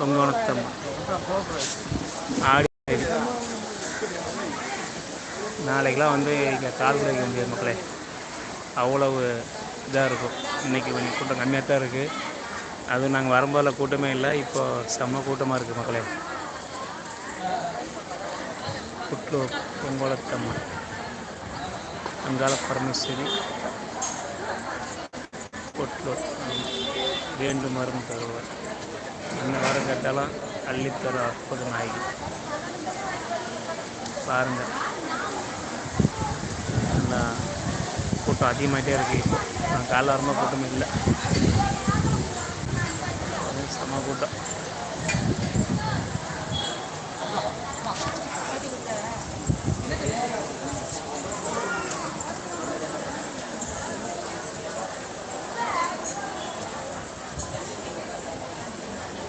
பொங்கோணத்தம்மன் ஆடி. நாளைக்கெலாம் வந்து இங்கே கால் வைக்க முடியாது மக்களே. அவ்வளவு இதாக இருக்கும். இன்றைக்கி கொஞ்சம் கூட்டம் கம்மியாக தான் இருக்குது அதுவும் நாங்கள் வரும்போதில் கூட்டமே இல்லை. இப்போ செம்ம கூட்டமாக இருக்குது மக்களே. புட்லூர் பொங்கோளத்தம்மன் அங்கால பரமேஸ்வரி. புட்லூர் வேண்டும் மரம் தருவார் என்ன வரம் கேட்டாலும் அள்ளித்தர அற்புத நாயகி பாருங்கள் நல்லா கூட்டம் அதிகமாகிட்டே இருக்குது இப்போ நான் காலைல வரும்போது கூட்டமே இல்லை செம்ம கூட்டம்